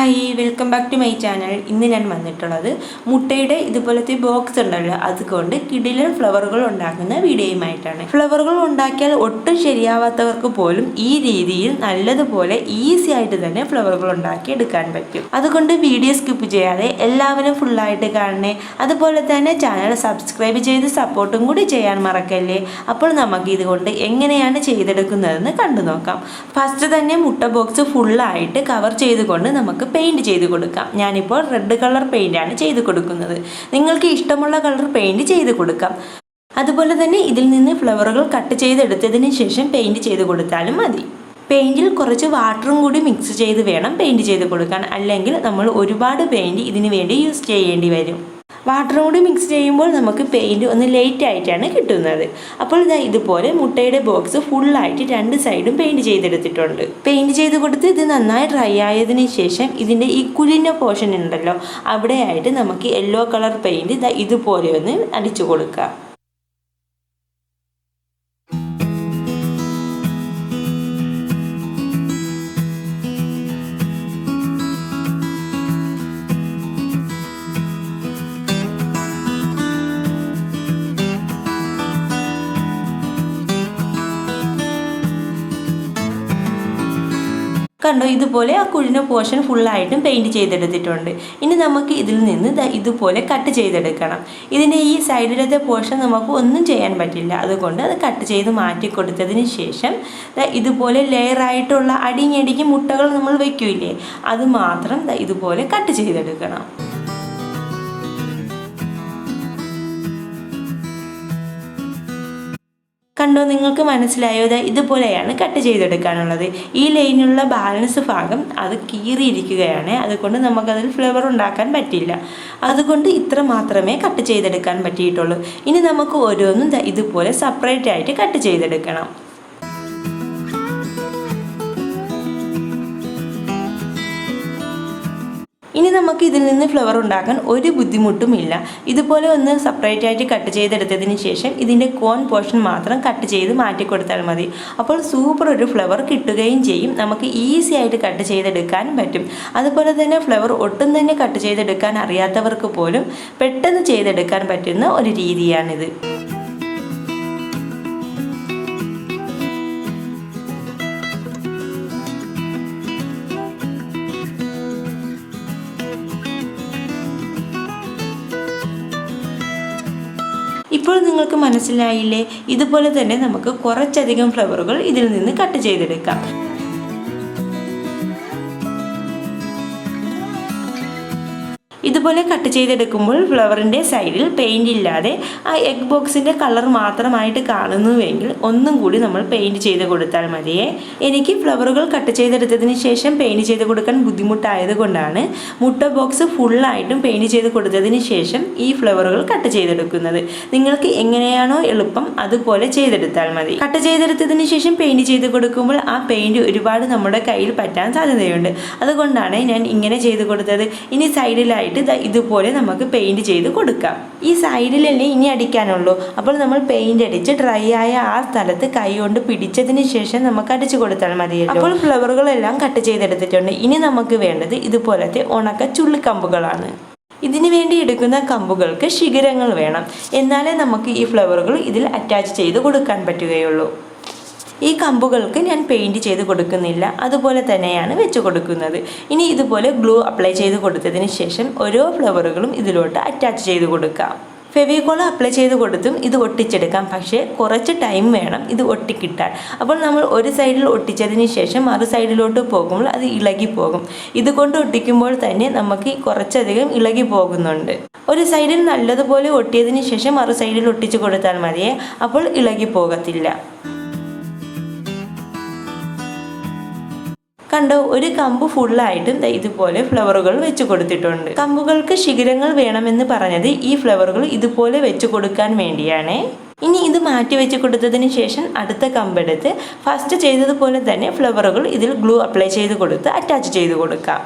Hi welcome back to my channel ഇന്ന് ഞാൻ വന്നിട്ടുള്ളത് മുട്ടയുടെ ഇതുപോലത്തെ ബോക്സ് ഉണ്ടല്ലോ അതുകൊണ്ട് കിടിലൻ ഫ്ലവറുകൾ ഉണ്ടാക്കുന്ന വീഡിയോയുമായിട്ടാണ്. ഫ്ലവറുകൾ ഉണ്ടാക്കിയാൽ ഒട്ടും ശരിയാവാത്തവർക്ക് പോലും ഈ രീതിയിൽ നല്ലതുപോലെ ഈസി ആയിട്ട് തന്നെ ഫ്ലവറുകൾ ഉണ്ടാക്കി എടുക്കാൻ പറ്റും. അതുകൊണ്ട് വീഡിയോ സ്കിപ്പ് ചെയ്യാതെ എല്ലാവരും ഫുള്ളായിട്ട് കാണണേ. അതുപോലെ തന്നെ ചാനൽ സബ്സ്ക്രൈബ് ചെയ്ത് സപ്പോർട്ടും കൂടി ചെയ്യാൻ മറക്കല്ലേ? അപ്പോൾ നമുക്ക് ഇതുകൊണ്ട് എങ്ങനെയാണ് ചെയ്തെടുക്കുന്നതെന്ന് കണ്ടു നോക്കാം ഫസ്റ്റ് തന്നെ മുട്ട ബോക്സ് ഫുള്ളായിട്ട് കവർ ചെയ്തുകൊണ്ട് നമുക്ക് പെയിന്റ് ചെയ്ത് കൊടുക്കാം. ഞാനിപ്പോൾ റെഡ് കളർ പെയിന്റാണ് ചെയ്ത് കൊടുക്കുന്നത്. നിങ്ങൾക്ക് ഇഷ്ടമുള്ള കളർ പെയിന്റ് ചെയ്ത് കൊടുക്കാം. അതുപോലെ തന്നെ ഇതിൽ നിന്ന് ഫ്ലവറുകൾ കട്ട് ചെയ്തെടുത്തതിന് ശേഷം പെയിന്റ് ചെയ്ത് കൊടുത്താലും മതി. പെയിന്റിൽ കുറച്ച് വാട്ടറും കൂടി മിക്സ് ചെയ്ത് വേണം പെയിന്റ് ചെയ്ത് കൊടുക്കാൻ. അല്ലെങ്കിൽ നമ്മൾ ഒരുപാട് പെയിന്റ് ഇതിനു വേണ്ടി യൂസ് ചെയ്യേണ്ടി വരും. വാട്ടറും കൂടി മിക്സ് ചെയ്യുമ്പോൾ നമുക്ക് പെയിന്റ് ഒന്ന് ലൈറ്റ് ആയിട്ടാണ് കിട്ടുന്നത്. അപ്പോൾ ഇതാ ഇതുപോലെ മുട്ടയുടെ ബോക്സ് ഫുള്ളായിട്ട് രണ്ട് സൈഡും പെയിന്റ് ചെയ്തെടുത്തിട്ടുണ്ട്. പെയിന്റ് ചെയ്ത് കൊടുത്ത് ഇത് നന്നായി ഡ്രൈ ആയതിനു ശേഷം ഇതിന്റെ ഈ കുലിന പോർഷൻ ഉണ്ടല്ലോ അവിടെയായിട്ട് നമുക്ക് യെല്ലോ കളർ പെയിന്റ് ഇതാ ഇതുപോലെ ഒന്ന് അടിച്ചു കൊടുക്കാം. കണ്ടോ ഇതുപോലെ ആ കുഴിന പോർഷൻ ഫുള്ളായിട്ടും പെയിന്റ് ചെയ്തെടുത്തിട്ടുണ്ട്. ഇനി നമുക്ക് ഇതിൽ നിന്ന് ഇതുപോലെ കട്ട് ചെയ്തെടുക്കണം. ഇതിന്റെ ഈ സൈഡിലത്തെ പോർഷൻ നമുക്ക് ഒന്നും ചെയ്യാൻ പറ്റില്ല. അതുകൊണ്ട് അത് കട്ട് ചെയ്ത് മാറ്റി കൊടുത്തതിന് ശേഷം ഇതുപോലെ ലെയറായിട്ടുള്ള അടിഞ്ഞടിക്ക് മുട്ടകൾ നമ്മൾ വയ്ക്കൂലേ അത് മാത്രം ഇതുപോലെ കട്ട് ചെയ്തെടുക്കണം. കണ്ടോ? നിങ്ങൾക്ക് മനസ്സിലായോ? ഇതുപോലെയാണ് കട്ട് ചെയ്തെടുക്കാനുള്ളത്. ഈ ലൈനിലുള്ള ബാലൻസ് ഭാഗം അത് കീറിയിരിക്കുകയാണ്. അതുകൊണ്ട് നമുക്കതിൽ ഫ്ലേവർ ഉണ്ടാക്കാൻ പറ്റില്ല. അതുകൊണ്ട് ഇത്ര മാത്രമേ കട്ട് ചെയ്തെടുക്കാൻ പറ്റിയിട്ടുള്ളൂ. ഇനി നമുക്ക് ഓരോന്നും ഇതുപോലെ സെപ്പറേറ്റ് ആയിട്ട് കട്ട് ചെയ്തെടുക്കണം. ഇനി നമുക്ക് ഇതിൽ നിന്ന് ഫ്ലവർ ഉണ്ടാക്കാൻ ഒരു ബുദ്ധിമുട്ടുമില്ല ഇതുപോലെ ഒന്ന് സെപ്പറേറ്റ് ആയിട്ട് കട്ട് ചെയ്തെടുത്തതിന് ശേഷം ഇതിന്റെ കോൺ പോർഷൻ മാത്രം കട്ട് ചെയ്ത് മാറ്റി കൊടുത്താൽ മതി. അപ്പോൾ സൂപ്പർ ഒരു ഫ്ലവർ കിട്ടുകയും ചെയ്യും. നമുക്ക് ഈസി ആയിട്ട് കട്ട് ചെയ്തെടുക്കാനും പറ്റും. അതുപോലെ തന്നെ ഫ്ലവർ ഒട്ടും തന്നെ കട്ട് ചെയ്തെടുക്കാൻ അറിയാത്തവർക്ക് പോലും പെട്ടെന്ന് ചെയ്തെടുക്കാൻ പറ്റുന്ന ഒരു രീതിയാണിത്. ഇപ്പോൾ നിങ്ങൾക്ക് മനസ്സിലായില്ലേ? ഇതുപോലെ തന്നെ നമുക്ക് കുറച്ചധികം ഫ്ലവറുകൾ ഇതിൽ നിന്ന് കട്ട് ചെയ്തെടുക്കാം. ഇതുപോലെ കട്ട് ചെയ്തെടുക്കുമ്പോൾ ഫ്ലവറിന്റെ സൈഡിൽ പെയിന്റ് ഇല്ലാതെ ആ എഗ് ബോക്സിന്റെ കളർ മാത്രമായിട്ട് കാണുന്നുവെങ്കിൽ ഒന്നും കൂടി നമ്മൾ പെയിന്റ് ചെയ്ത് കൊടുത്താൽ മതിയേ. എനിക്ക് ഫ്ലവറുകൾ കട്ട് ചെയ്തെടുത്തതിന് ശേഷം പെയിന്റ് ചെയ്ത് കൊടുക്കാൻ ബുദ്ധിമുട്ടായത് കൊണ്ടാണ് മുട്ട ബോക്സ് ഫുള്ളായിട്ടും പെയിന്റ് ചെയ്ത് കൊടുത്തതിന് ശേഷം ഈ ഫ്ലവറുകൾ കട്ട് ചെയ്തെടുക്കുന്നത്. നിങ്ങൾക്ക് എങ്ങനെയാണോ എളുപ്പം അതുപോലെ ചെയ്തെടുത്താൽ മതി. കട്ട് ചെയ്തെടുത്തതിന് ശേഷം പെയിന്റ് ചെയ്ത് കൊടുക്കുമ്പോൾ ആ പെയിന്റ് ഒരുപാട് നമ്മുടെ കയ്യിൽ പറ്റാൻ സാധ്യതയുണ്ട്. അതുകൊണ്ടാണ് ഞാൻ ഇങ്ങനെ ചെയ്ത് കൊടുത്തത്. ഇനി സൈഡിലായിട്ട് ആയിട്ട് ഇതുപോലെ നമുക്ക് പെയിന്റ് ചെയ്ത് കൊടുക്കാം. ഈ സൈഡിലല്ലേ ഇനി അടിക്കാനുള്ളൂ. അപ്പോൾ നമ്മൾ പെയിന്റ് അടിച്ച് ഡ്രൈ ആയ ആ സ്ഥലത്ത് കൈ കൊണ്ട് പിടിച്ചതിന് ശേഷം നമുക്ക് അടിച്ചു കൊടുത്താൽ മതിയല്ലോ. അപ്പോൾ ഫ്ലവറുകളെല്ലാം കട്ട് ചെയ്തെടുത്തിട്ടുണ്ട്. ഇനി നമുക്ക് വേണ്ടത് ഇതുപോലത്തെ ഉണക്ക ചുള്ളിക്കമ്പുകളാണ്. ഇതിനു വേണ്ടി എടുക്കുന്ന കമ്പുകൾക്ക് ശിഖരങ്ങൾ വേണം. എന്നാലേ നമുക്ക് ഈ ഫ്ലവറുകൾ ഇതിൽ അറ്റാച്ച് ചെയ്ത് കൊടുക്കാൻ പറ്റുകയുള്ളൂ. ഈ കമ്പുകൾക്ക് ഞാൻ പെയിന്റ് ചെയ്ത് കൊടുക്കുന്നില്ല. അതുപോലെ തന്നെയാണ് വെച്ച് കൊടുക്കുന്നത്. ഇനി ഇതുപോലെ ഗ്ലൂ അപ്ലൈ ചെയ്ത് കൊടുത്തതിന് ശേഷം ഓരോ ഫ്ലവറുകളും ഇതിലോട്ട് അറ്റാച്ച് ചെയ്ത് കൊടുക്കാം. ഫെവിക്കോൾ അപ്ലൈ ചെയ്ത് കൊടുത്തും ഇത് ഒട്ടിച്ചെടുക്കാം. പക്ഷേ കുറച്ച് ടൈം വേണം ഇത് ഒട്ടിക്കിട്ടാൻ. അപ്പോൾ നമ്മൾ ഒരു സൈഡിൽ ഒട്ടിച്ചതിന് ശേഷം മറു സൈഡിലോട്ട് പോകുമ്പോൾ അത് ഇളകി പോകും. ഇതുകൊണ്ട് ഒട്ടിക്കുമ്പോൾ തന്നെ നമുക്ക് കുറച്ചധികം ഇളകി പോകുന്നുണ്ട്. ഒരു സൈഡിൽ നല്ലതുപോലെ ഒട്ടിയതിന് ശേഷം മറു സൈഡിൽ ഒട്ടിച്ചു കൊടുത്താൽ മതിയേ. അപ്പോൾ ഇളകി പോകത്തില്ല. കണ്ടോ ഒരു കമ്പ് ഫുള്ളായിട്ടും ഇതുപോലെ ഫ്ലവറുകൾ വെച്ച് കൊടുത്തിട്ടുണ്ട്. കമ്പുകൾക്ക് ശിഖരങ്ങൾ വേണമെന്ന് പറഞ്ഞത് ഈ ഫ്ലവറുകൾ ഇതുപോലെ വെച്ച് കൊടുക്കാൻ വേണ്ടിയാണ്. ഇനി ഇത് മാറ്റി വെച്ച് കൊടുത്തതിന് ശേഷം അടുത്ത കമ്പെടുത്ത് ഫസ്റ്റ് ചെയ്തതുപോലെ തന്നെ ഫ്ലവറുകൾ ഇതിൽ ഗ്ലൂ അപ്ലൈ ചെയ്ത് കൊടുത്ത് അറ്റാച്ച് ചെയ്ത് കൊടുക്കാം.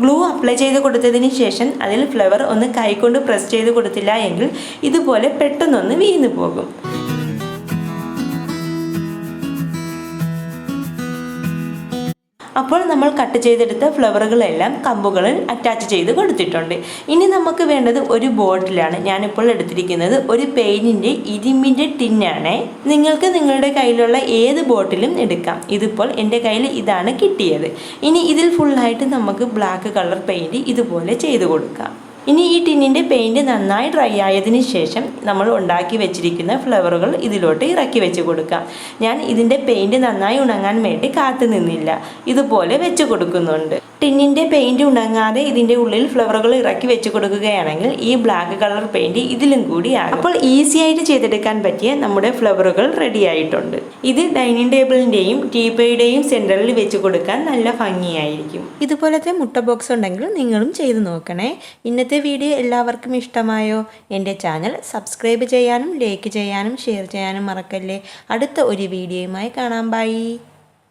ഗ്ലൂ അപ്ലൈ ചെയ്ത് കൊടുത്തതിന് ശേഷം അതിൽ ഫ്ലവർ ഒന്ന് കൈകൊണ്ട് പ്രസ് ചെയ്ത് കൊടുത്തില്ല എങ്കിൽ ഇതുപോലെ പെട്ടെന്നൊന്ന് വീണ് പോകും. അപ്പോൾ നമ്മൾ കട്ട് ചെയ്തെടുത്ത ഫ്ലവറുകളെല്ലാം കമ്പുകളിൽ അറ്റാച്ച് ചെയ്ത് കൊടുത്തിട്ടുണ്ട്. ഇനി നമുക്ക് വേണ്ടത് ഒരു ബോട്ടിലാണ് ഞാനിപ്പോൾ എടുത്തിരിക്കുന്നത് ഒരു പെയിനിന്റെ ഇരുമ്പിന്റെ ടിന്നാണ്. നിങ്ങൾക്ക് നിങ്ങളുടെ കയ്യിലുള്ള ഏത് ബോട്ടിലും എടുക്കാം. ഇതിപ്പോൾ എന്റെ കയ്യിൽ ഇതാണ് കിട്ടിയത്. ഇനി ഇതിൽ ഫുള്ളായിട്ട് നമുക്ക് ബ്ലാക്ക് കളർ പെയിന്റ് ഇതുപോലെ ചെയ്ത് കൊടുക്കാം. ഇനി ഈ ടിന്നിന്റെ പെയിന്റ് നന്നായി ഡ്രൈ ആയതിനു ശേഷം നമ്മൾ ഉണ്ടാക്കി വെച്ചിരിക്കുന്ന ഫ്ലവറുകൾ ഇതിലോട്ട് ഇറക്കി വെച്ച് കൊടുക്കാം. ഞാൻ ഇതിന്റെ പെയിന്റ് നന്നായി ഉണങ്ങാൻ വേണ്ടി കാത്തു നിന്നില്ല. ഇതുപോലെ വെച്ച് കൊടുക്കുന്നുണ്ട്. ടിന്നിന്റെ പെയിന്റ് ഉണങ്ങാതെ ഇതിന്റെ ഉള്ളിൽ ഫ്ലവറുകൾ ഇറക്കി വെച്ച് കൊടുക്കുകയാണെങ്കിൽ ഈ ബ്ലാക്ക് കളർ പെയിന്റ് ഇതിലും കൂടി അപ്പോൾ ഈസി ആയിട്ട് ചെയ്തെടുക്കാൻ പറ്റിയ നമ്മുടെ ഫ്ലവറുകൾ റെഡി ആയിട്ടുണ്ട്. ഇത് ഡൈനിങ് ടേബിളിന്റെയും ടീപ്പയുടെയും സെന്ററിൽ വെച്ച് കൊടുക്കാൻ നല്ല ഭംഗിയായിരിക്കും. ഇതുപോലത്തെ മുട്ട ബോക്സ് ഉണ്ടെങ്കിൽ നിങ്ങളും ചെയ്തു നോക്കണേ. ഇന്നത്തെ വീഡിയോ എല്ലാവർക്കും ഇഷ്ടമായോ? എന്റെ ചാനൽ സബ്സ്ക്രൈബ് ചെയ്യാനും ലൈക്ക് ചെയ്യാനും ഷെയർ ചെയ്യാനും മറക്കല്ലേ. അടുത്ത ഒരു വീഡിയോയുമായി കാണാം. ബൈ